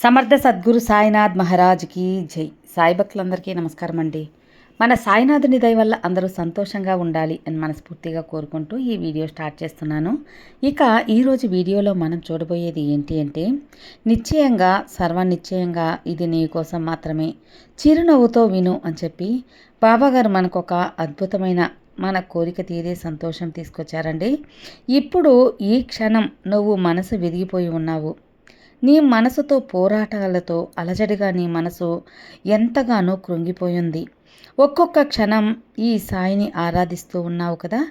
సమర్థ సద్గురు సాయినాథ్ మహారాజ్కి జై. సాయి భక్తులందరికీ నమస్కారం అండి. మన సాయినాథుని దయ వల్ల అందరూ సంతోషంగా ఉండాలి అని మనస్ఫూర్తిగా కోరుకుంటూ ఈ వీడియో స్టార్ట్ చేస్తున్నాను. ఇక ఈరోజు వీడియోలో మనం చూడబోయేది ఏంటి అంటే నిశ్చయంగా సర్వనిశ్చయంగా ఇది నీ కోసం మాత్రమే. చిరునవ్వుతో విను అని చెప్పి బాబాగారు మనకు ఒక అద్భుతమైన మన కోరిక తీరే సంతోషం తీసుకొచ్చారండి. ఇప్పుడు ఈ క్షణం నువ్వు మనసు విరిగిపోయి ఉన్నావు. నీ మనసుతో పోరాటాలతో అలజడిగా నీ మనసు ఎంతగానో కృంగిపోయింది. ఒక్కొక్క క్షణం ఈ సాయిని ఆరాధిస్తూ ఉన్నావు కదా?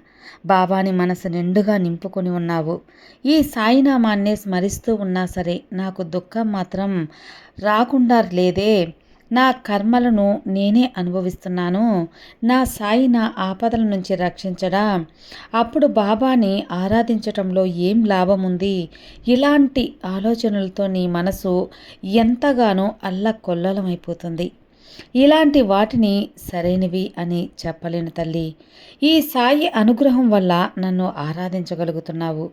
బాబాని మనసు నిండుగా నింపుకొని ఉన్నావు. ఈ సాయినామాన్నే స్మరిస్తూ ఉన్నా సరే నాకు దుఃఖం మాత్రం రాకుండా లేదే. నా కర్మలను నేనే అనుభవిస్తున్నాను. నా సాయి నా ఆపదల నుంచి రక్షించడా. అప్పుడు బాబాని ఆరాధించటంలో ఏం లాభం ఉంది ఇలాంటి ఆలోచనలతో నీ మనసు ఎంతగానో అల్లకొల్లలమైపోతుంది. ఇలాంటి వాటిని సరైనవి అని చెప్పలేను తల్లి. ఈ సాయి అనుగ్రహం వల్ల నన్ను ఆరాధించగలుగుతున్నావు.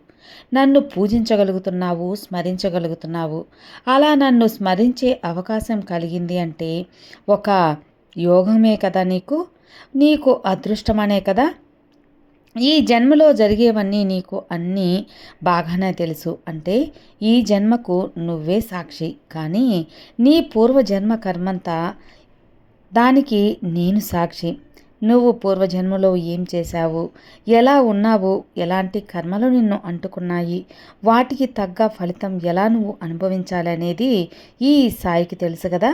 నన్ను పూజించగలుగుతున్నావు స్మరించగలుగుతున్నావు. అలా నన్ను స్మరించే అవకాశం కలిగింది అంటే ఒక యోగమే కదా నీకు? నీకు అదృష్టమనే కదా? ఈ జన్మలో జరిగేవన్నీ నీకు అన్నీ బాగానే తెలుసు. అంటే ఈ జన్మకు నువ్వే సాక్షి. కానీ నీ పూర్వజన్మ కర్మంతా దానికి నేను సాక్షి. నువ్వు పూర్వజన్మలో ఏం చేశావు? ఎలా ఉన్నావు? ఎలాంటి కర్మలు నిన్ను అంటుకున్నాయి? వాటికి తగ్గ ఫలితం ఎలా నువ్వు అనుభవించాలనేది ఈ సాయికి తెలుసు కదా?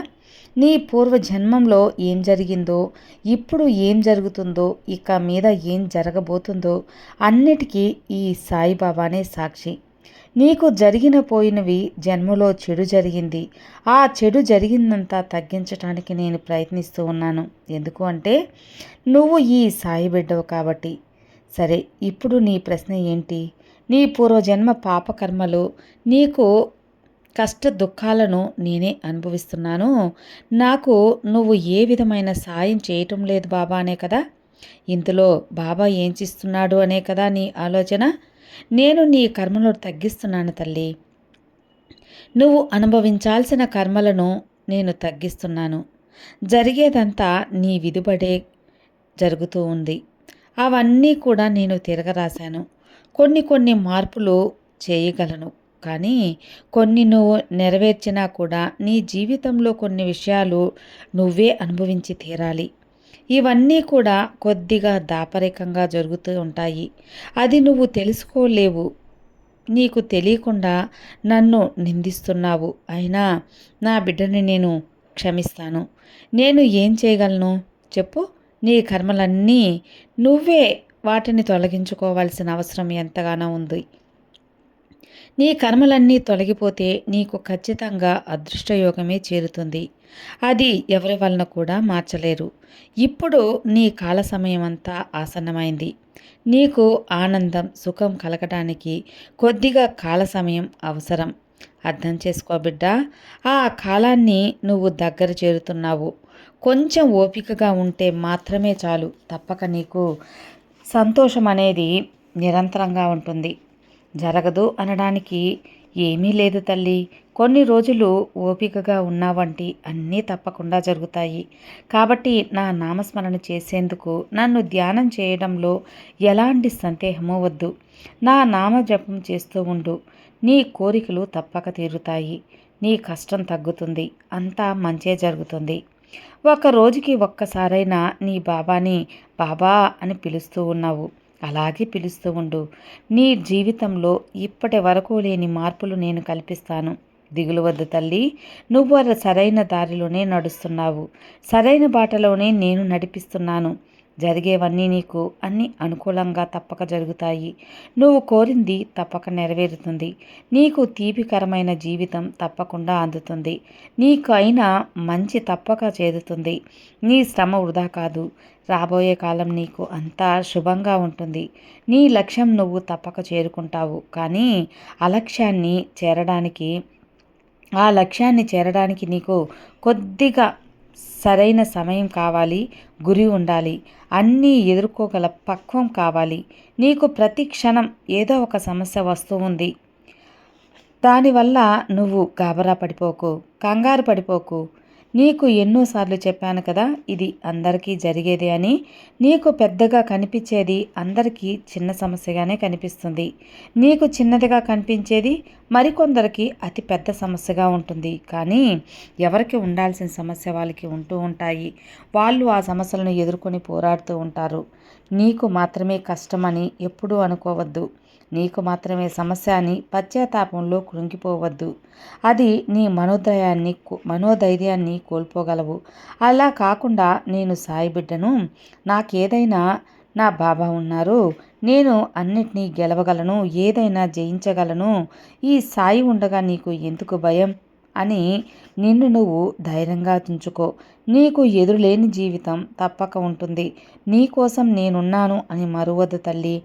నీ పూర్వజన్మంలో ఏం జరిగిందో ఇప్పుడు ఏం జరుగుతుందో ఇక మీద ఏం జరగబోతుందో అన్నిటికీ ఈ సాయిబాబానే సాక్షి. నీకు జరిగిన పోయినవి జన్మలో చెడు జరిగింది. ఆ చెడు జరిగిందంతా తగ్గించడానికి నేను ప్రయత్నిస్తూ ఉన్నాను. ఎందుకు అంటే నువ్వు ఈ సాయి బిడ్డవు కాబట్టి. సరే ఇప్పుడు నీ ప్రశ్న ఏంటి? నీ పూర్వజన్మ పాపకర్మలు నీకు కష్ట దుఃఖాలను నేనే అనుభవిస్తున్నాను. నాకు నువ్వు ఏ విధమైన సాయం చేయటం లేదు బాబా అనే కదా. ఇందులో బాబా ఏం చేస్తున్నాడు అనే కదా నీ ఆలోచన. నేను నీ కర్మలను తగ్గిస్తున్నాను తల్లి. నువ్వు అనుభవించాల్సిన కర్మలను నేను తగ్గిస్తున్నాను. జరిగేదంతా నీ విధుబడే జరుగుతూ ఉంది. అవన్నీ కూడా నేను తిరగరాశాను. కొన్ని కొన్ని మార్పులు చేయగలను. కానీ కొన్ని నువ్వు నెరవేర్చినా కూడా నీ జీవితంలో కొన్ని విషయాలు నువ్వే అనుభవించి తీరాలి. ఇవన్నీ కూడా కొద్దిగా దాపరికంగా జరుగుతూ ఉంటాయి. అది నువ్వు తెలుసుకోలేవు. నీకు తెలియకుండా నన్ను నిందిస్తున్నావు. అయినా నా బిడ్డని నేను క్షమిస్తాను. నేను ఏం చేయగలను? చెప్పు. నీ కర్మలన్నీ నువ్వే వాటిని తొలగించుకోవాల్సిన అవసరం ఎంతగానో ఉంది. నీ కర్మలన్నీ తొలగిపోతే నీకు ఖచ్చితంగా అదృష్టయోగమే చేరుతుంది. అది ఎవరి వలన కూడా మార్చలేరు. ఇప్పుడు నీ కాల సమయం అంతా ఆసన్నమైంది. నీకు ఆనందం సుఖం కలగటానికి కొద్దిగా కాల సమయం అవసరం. అర్థం చేసుకో బిడ్డ ఆ కాలాన్ని నువ్వు దగ్గర చేరుతున్నావు. కొంచెం ఓపికగా ఉంటే మాత్రమే చాలు. తప్పక నీకు సంతోషం అనేది నిరంతరంగా ఉంటుంది. జరగదు అనడానికి ఏమీ లేదు తల్లి. కొన్ని రోజులు ఓపికగా ఉన్నావంటి అన్నీ తప్పకుండా జరుగుతాయి. కాబట్టి నా నామస్మరణ చేసేందుకు నన్ను ధ్యానం చేయడంలో ఎలాంటి సందేహమూ వద్దు. నా నామ జపం చేస్తూ ఉండు. నీ కోరికలు తప్పక తీరుతాయి. నీ కష్టం తగ్గుతుంది. అంతా మంచే జరుగుతుంది. ఒక రోజుకి ఒక్కసారైనా నీ బాబాని బాబా అని పిలుస్తూ ఉన్నావు. అలాగే పిలుస్తూ ఉండు. నీ జీవితంలో ఇప్పటి వరకు లేని మార్పులు నేను కల్పిస్తాను. దిగులు వద్ద తల్లి. నువ్వు సరైన దారిలోనే నడుస్తున్నావు. సరైన బాటలోనే నేను నడిపిస్తున్నాను. జరిగేవన్నీ నీకు అన్ని అనుకూలంగా తప్పక జరుగుతాయి. నువ్వు కోరింది తప్పక నెరవేరుతుంది. నీకు తీపికరమైన జీవితం తప్పకుండా అందుతుంది. నీకు అయినా మంచి తప్పక చేదుతుంది నీ శ్రమ వృధా కాదు. రాబోయే కాలం నీకు అంతా శుభంగా ఉంటుంది. నీ లక్ష్యం నువ్వు తప్పక చేరుకుంటావు. కానీ అలక్ష్యాన్ని చేరడానికి ఆ లక్ష్యాన్ని చేరడానికి నీకు కొద్దిగా సరైన సమయం కావాలి గురి ఉండాలి. అన్నీ ఎదుర్కోగల పక్వం కావాలి. నీకు ప్రతి క్షణం ఏదో ఒక సమస్య వస్తూ ఉంది. దానివల్ల నువ్వు గాబరా పడిపోకు కంగారు పడిపోకు. నీకు ఎన్నోసార్లు చెప్పాను కదా ఇది అందరికీ జరిగేది అని. నీకు పెద్దగా కనిపించేది అందరికీ చిన్న సమస్యగానే కనిపిస్తుంది. నీకు చిన్నదిగా కనిపించేది మరికొందరికి అతి పెద్ద సమస్యగా ఉంటుంది. కానీ ఎవరికి ఉండాల్సిన సమస్య వాళ్ళకి ఉంటూ ఉంటాయి. వాళ్ళు ఆ సమస్యలను ఎదుర్కొని పోరాడుతూ ఉంటారు. నీకు మాత్రమే కష్టమని ఎప్పుడూ అనుకోవద్దు. నీకు మాత్రమే సమస్య అని పశ్చాత్తాపంలో కృంగిపోవద్దు. అది నీ మనోదయాన్ని మనోధైర్యాన్ని కోల్పోగలవు. అలా కాకుండా నేను సాయి బిడ్డను నాకేదైనా నా బాబా ఉన్నారు నేను అన్నిటినీ గెలవగలను ఏదైనా జయించగలను. ఈ సాయి ఉండగా నీకు ఎందుకు భయం? అని నిన్ను నువ్వు ధైర్యంగా తుంచుకో. నీకు ఎదురులేని జీవితం తప్పక ఉంటుంది. నీకోసం నేనున్నాను అని మరువద్దు తల్లి.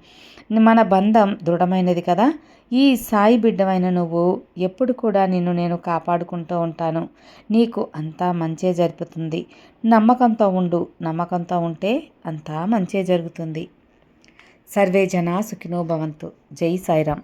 మన బంధం దృఢమైనది కదా. ఈ సాయి బిడ్డమైన నువ్వు ఎప్పుడు కూడా నిన్ను నేను కాపాడుకుంటూ ఉంటాను. నీకు అంతా మంచే జరుపుతుంది. నమ్మకంతో ఉండు. నమ్మకంతో ఉంటే అంతా మంచే జరుగుతుంది. సర్వే జనా సుఖినో భవంతు. జై సాయిరామ్.